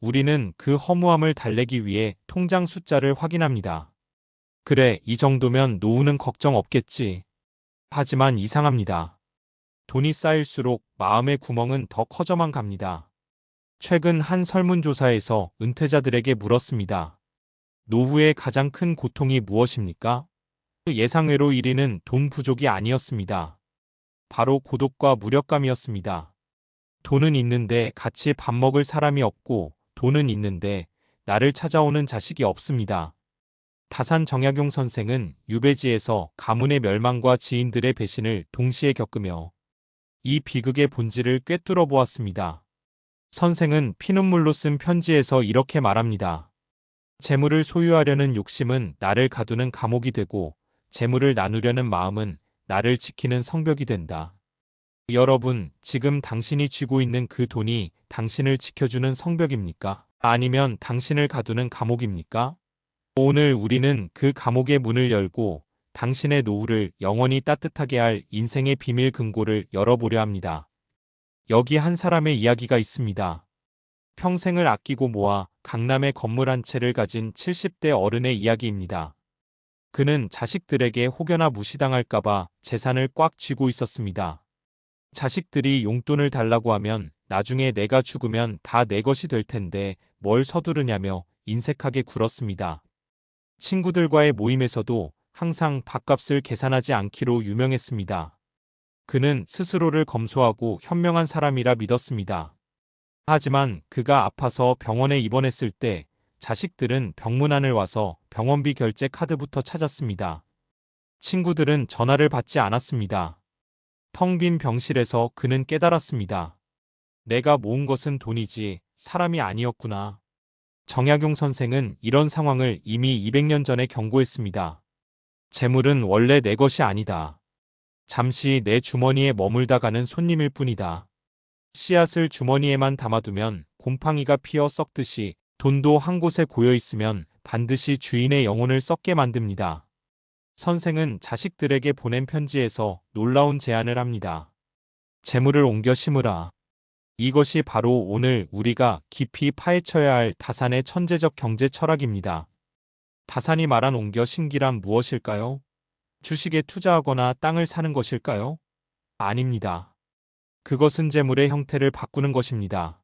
우리는 그 허무함을 달래기 위해 통장 숫자를 확인합니다. 그래, 이 정도면 노후는 걱정 없겠지. 하지만 이상합니다. 돈이 쌓일수록 마음의 구멍은 더 커져만 갑니다. 최근 한 설문조사에서 은퇴자들에게 물었습니다. 노후의 가장 큰 고통이 무엇입니까? 예상외로 1위는 돈 부족이 아니었습니다. 바로 고독과 무력감이었습니다. 돈은 있는데 같이 밥 먹을 사람이 없고 돈은 있는데 나를 찾아오는 자식이 없습니다. 다산 정약용 선생은 유배지에서 가문의 멸망과 지인들의 배신을 동시에 겪으며 이 비극의 본질을 꿰뚫어 보았습니다. 선생은 피눈물로 쓴 편지에서 이렇게 말합니다. 재물을 소유하려는 욕심은 나를 가두는 감옥이 되고 재물을 나누려는 마음은 나를 지키는 성벽이 된다. 여러분, 지금 당신이 쥐고 있는 그 돈이 당신을 지켜주는 성벽입니까? 아니면 당신을 가두는 감옥입니까? 오늘 우리는 그 감옥의 문을 열고 당신의 노후를 영원히 따뜻하게 할 인생의 비밀 금고를 열어보려 합니다. 여기 한 사람의 이야기가 있습니다. 평생을 아끼고 모아 강남에 건물 한 채를 가진 70대 어른의 이야기입니다. 그는 자식들에게 혹여나 무시당할까봐 재산을 꽉 쥐고 있었습니다. 자식들이 용돈을 달라고 하면 나중에 내가 죽으면 다 내 것이 될 텐데 뭘 서두르냐며 인색하게 굴었습니다. 친구들과의 모임에서도 항상 밥값을 계산하지 않기로 유명했습니다. 그는 스스로를 검소하고 현명한 사람이라 믿었습니다. 하지만 그가 아파서 병원에 입원했을 때 자식들은 병문안을 와서 병원비 결제 카드부터 찾았습니다. 친구들은 전화를 받지 않았습니다. 텅 빈 병실에서 그는 깨달았습니다. 내가 모은 것은 돈이지 사람이 아니었구나. 정약용 선생은 이런 상황을 이미 200년 전에 경고했습니다. 재물은 원래 내 것이 아니다. 잠시 내 주머니에 머물다 가는 손님일 뿐이다. 씨앗을 주머니에만 담아두면 곰팡이가 피어 썩듯이 돈도 한 곳에 고여 있으면 반드시 주인의 영혼을 썩게 만듭니다. 선생은 자식들에게 보낸 편지에서 놀라운 제안을 합니다. 재물을 옮겨 심으라. 이것이 바로 오늘 우리가 깊이 파헤쳐야 할 다산의 천재적 경제 철학입니다. 다산이 말한 옮겨 심기란 무엇일까요? 주식에 투자하거나 땅을 사는 것일까요? 아닙니다. 그것은 재물의 형태를 바꾸는 것입니다.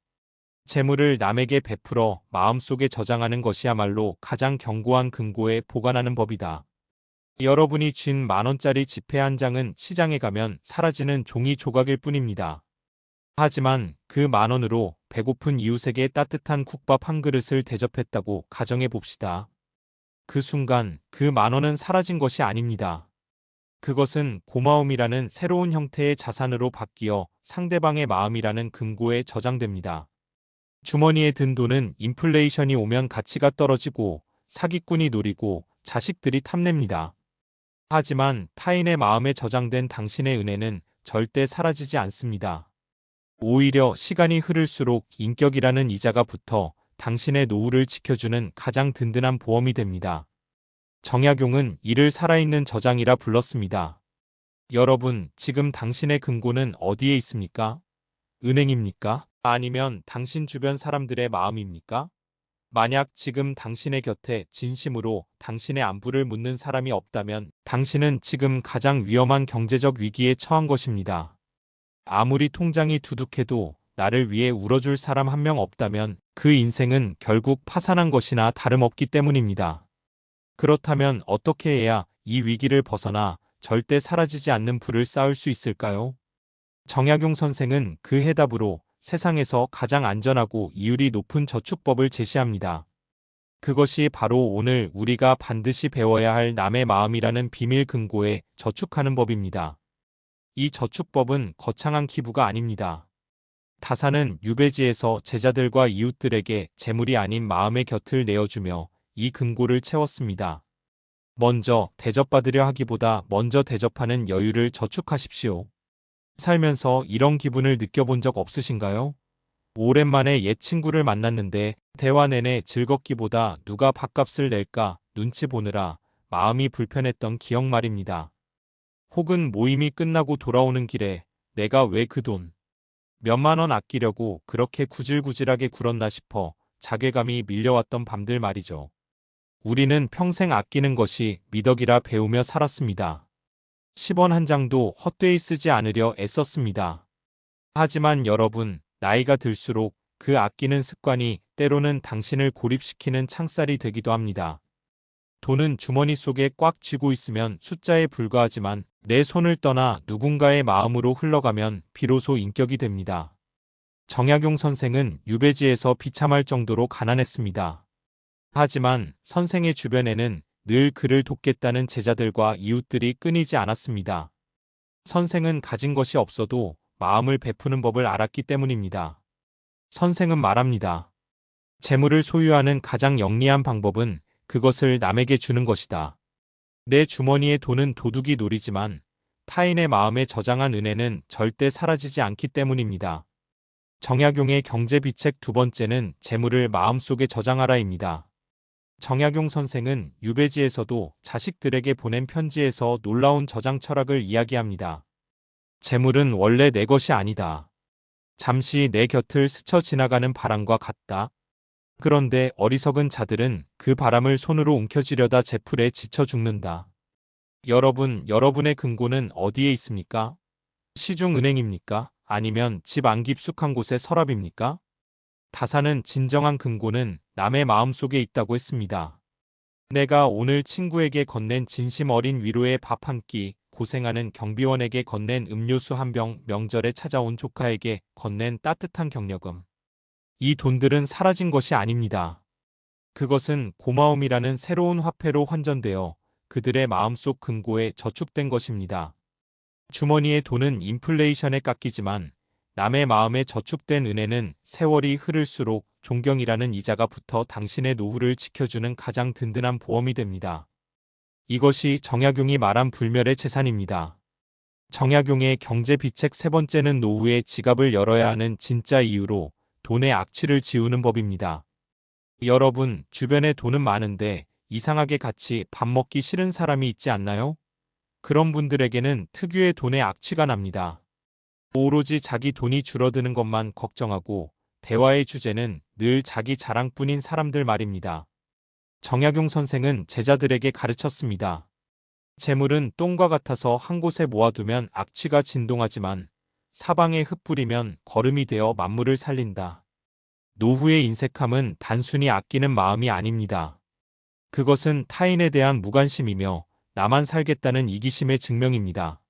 재물을 남에게 베풀어 마음속에 저장하는 것이야말로 가장 견고한 금고에 보관하는 법이다. 여러분이 쥔 만원짜리 지폐 한 장은 시장에 가면 사라지는 종이 조각일 뿐입니다. 하지만 그 만원으로 배고픈 이웃에게 따뜻한 국밥 한 그릇을 대접했다고 가정해 봅시다. 그 순간 그 만원은 사라진 것이 아닙니다. 그것은 고마움이라는 새로운 형태의 자산으로 바뀌어 상대방의 마음이라는 금고에 저장됩니다. 주머니에 든 돈은 인플레이션이 오면 가치가 떨어지고 사기꾼이 노리고 자식들이 탐냅니다. 하지만 타인의 마음에 저장된 당신의 은혜는 절대 사라지지 않습니다. 오히려 시간이 흐를수록 인격이라는 이자가 붙어 당신의 노후를 지켜주는 가장 든든한 보험이 됩니다. 정약용은 이를 살아있는 저장이라 불렀습니다. 여러분, 지금 당신의 금고는 어디에 있습니까? 은행입니까? 아니면 당신 주변 사람들의 마음입니까? 만약 지금 당신의 곁에 진심으로 당신의 안부를 묻는 사람이 없다면 당신은 지금 가장 위험한 경제적 위기에 처한 것입니다. 아무리 통장이 두둑해도 나를 위해 울어줄 사람 한 명 없다면 그 인생은 결국 파산한 것이나 다름없기 때문입니다. 그렇다면 어떻게 해야 이 위기를 벗어나 절대 사라지지 않는 불을 쌓을 수 있을까요? 정약용 선생은 그 해답으로 세상에서 가장 안전하고 이율이 높은 저축법을 제시합니다. 그것이 바로 오늘 우리가 반드시 배워야 할 남의 마음이라는 비밀 금고에 저축하는 법입니다. 이 저축법은 거창한 기부가 아닙니다. 다사는 유배지에서 제자들과 이웃들에게 재물이 아닌 마음의 곁을 내어주며 이 금고를 채웠습니다. 먼저 대접받으려 하기보다 먼저 대접하는 여유를 저축하십시오. 살면서 이런 기분을 느껴본 적 없으신가요? 오랜만에 옛 친구를 만났는데 대화 내내 즐겁기보다 누가 밥값을 낼까 눈치 보느라 마음이 불편했던 기억 말입니다. 혹은 모임이 끝나고 돌아오는 길에 내가 왜 그 돈 몇만 원 아끼려고 그렇게 구질구질하게 굴었나 싶어 자괴감이 밀려왔던 밤들 말이죠. 우리는 평생 아끼는 것이 미덕이라 배우며 살았습니다. 10원 한 장도 헛되이 쓰지 않으려 애썼습니다. 하지만 여러분, 나이가 들수록 그 아끼는 습관이 때로는 당신을 고립시키는 창살이 되기도 합니다. 돈은 주머니 속에 꽉 쥐고 있으면 숫자에 불과하지만 내 손을 떠나 누군가의 마음으로 흘러가면 비로소 인격이 됩니다. 정약용 선생은 유배지에서 비참할 정도로 가난했습니다. 하지만 선생의 주변에는 늘 그를 돕겠다는 제자들과 이웃들이 끊이지 않았습니다. 선생은 가진 것이 없어도 마음을 베푸는 법을 알았기 때문입니다. 선생은 말합니다. 재물을 소유하는 가장 영리한 방법은 그것을 남에게 주는 것이다. 내 주머니의 돈은 도둑이 노리지만 타인의 마음에 저장한 은혜는 절대 사라지지 않기 때문입니다. 정약용의 경제비책 두 번째는 재물을 마음속에 저장하라입니다. 정약용 선생은 유배지에서도 자식들에게 보낸 편지에서 놀라운 저장 철학을 이야기합니다. 재물은 원래 내 것이 아니다. 잠시 내 곁을 스쳐 지나가는 바람과 같다. 그런데 어리석은 자들은 그 바람을 손으로 움켜쥐려다 제풀에 지쳐 죽는다. 여러분, 여러분의 금고는 어디에 있습니까? 시중은행입니까? 아니면 집 안 깊숙한 곳의 서랍입니까? 다사는 진정한 금고는 남의 마음속에 있다고 했습니다. 내가 오늘 친구에게 건넨 진심 어린 위로의 밥 한 끼, 고생하는 경비원에게 건넨 음료수 한 병, 명절에 찾아온 조카에게 건넨 따뜻한 격려금. 이 돈들은 사라진 것이 아닙니다. 그것은 고마움이라는 새로운 화폐로 환전되어 그들의 마음속 금고에 저축된 것입니다. 주머니의 돈은 인플레이션에 깎이지만 남의 마음에 저축된 은혜는 세월이 흐를수록 존경이라는 이자가 붙어 당신의 노후를 지켜주는 가장 든든한 보험이 됩니다. 이것이 정약용이 말한 불멸의 재산입니다. 정약용의 경제 비책 세 번째는 노후에 지갑을 열어야 하는 진짜 이유로 돈의 악취를 지우는 법입니다. 여러분, 주변에 돈은 많은데 이상하게 같이 밥 먹기 싫은 사람이 있지 않나요? 그런 분들에게는 특유의 돈의 악취가 납니다. 오로지 자기 돈이 줄어드는 것만 걱정하고 대화의 주제는 늘 자기 자랑뿐인 사람들 말입니다. 정약용 선생은 제자들에게 가르쳤습니다. 재물은 똥과 같아서 한 곳에 모아두면 악취가 진동하지만 사방에 흩뿌리면 거름이 되어 만물을 살린다. 노후의 인색함은 단순히 아끼는 마음이 아닙니다. 그것은 타인에 대한 무관심이며 나만 살겠다는 이기심의 증명입니다.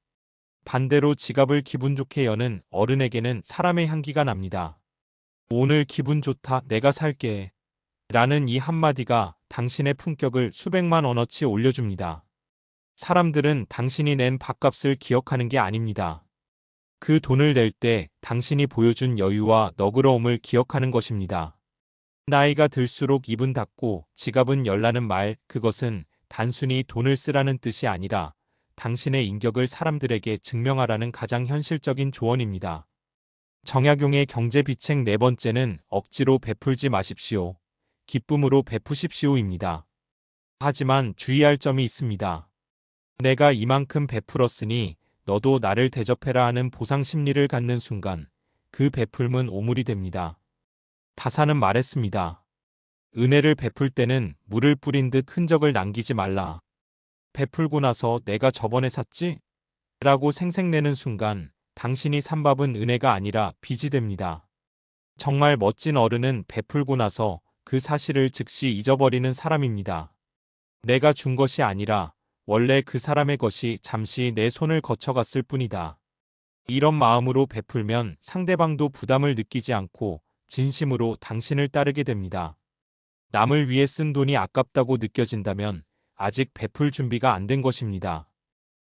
반대로 지갑을 기분 좋게 여는 어른에게는 사람의 향기가 납니다. 오늘 기분 좋다, 내가 살게. 라는 이 한마디가 당신의 품격을 수백만 원어치 올려줍니다. 사람들은 당신이 낸 밥값을 기억하는 게 아닙니다. 그 돈을 낼 때 당신이 보여준 여유와 너그러움을 기억하는 것입니다. 나이가 들수록 입은 닫고 지갑은 열라는 말, 그것은 단순히 돈을 쓰라는 뜻이 아니라 당신의 인격을 사람들에게 증명하라는 가장 현실적인 조언입니다. 정약용의 경제 비책 네 번째는 억지로 베풀지 마십시오. 기쁨으로 베푸십시오입니다. 하지만 주의할 점이 있습니다. 내가 이만큼 베풀었으니 너도 나를 대접해라 하는 보상 심리를 갖는 순간 그 베풀문 오물이 됩니다. 다사는 말했습니다. 은혜를 베풀 때는 물을 뿌린 듯 흔적을 남기지 말라. 베풀고 나서 내가 저번에 샀지? 라고 생색내는 순간 당신이 산 밥은 은혜가 아니라 빚이 됩니다. 정말 멋진 어른은 베풀고 나서 그 사실을 즉시 잊어버리는 사람입니다. 내가 준 것이 아니라 원래 그 사람의 것이 잠시 내 손을 거쳐갔을 뿐이다. 이런 마음으로 베풀면 상대방도 부담을 느끼지 않고 진심으로 당신을 따르게 됩니다. 남을 위해 쓴 돈이 아깝다고 느껴진다면 아직 베풀 준비가 안 된 것입니다.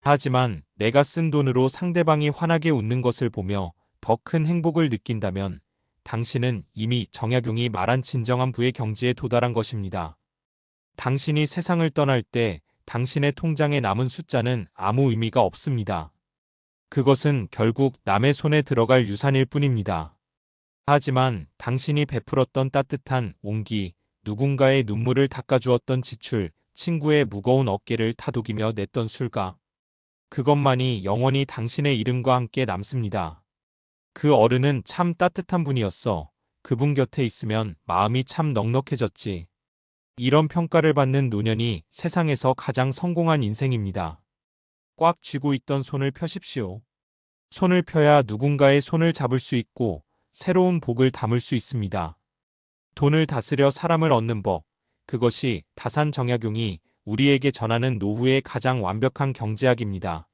하지만 내가 쓴 돈으로 상대방이 환하게 웃는 것을 보며 더 큰 행복을 느낀다면 당신은 이미 정약용이 말한 진정한 부의 경지에 도달한 것입니다. 당신이 세상을 떠날 때 당신의 통장에 남은 숫자는 아무 의미가 없습니다. 그것은 결국 남의 손에 들어갈 유산일 뿐입니다. 하지만 당신이 베풀었던 따뜻한 온기, 누군가의 눈물을 닦아주었던 지출, 친구의 무거운 어깨를 타독이며 냈던 술가. 그것만이 영원히 당신의 이름과 함께 남습니다. 그 어른은 참 따뜻한 분이었어. 그분 곁에 있으면 마음이 참 넉넉해졌지. 이런 평가를 받는 노년이 세상에서 가장 성공한 인생입니다. 꽉 쥐고 있던 손을 펴십시오. 손을 펴야 누군가의 손을 잡을 수 있고 새로운 복을 담을 수 있습니다. 돈을 다스려 사람을 얻는 법. 그것이 다산 정약용이 우리에게 전하는 노후의 가장 완벽한 경제학입니다.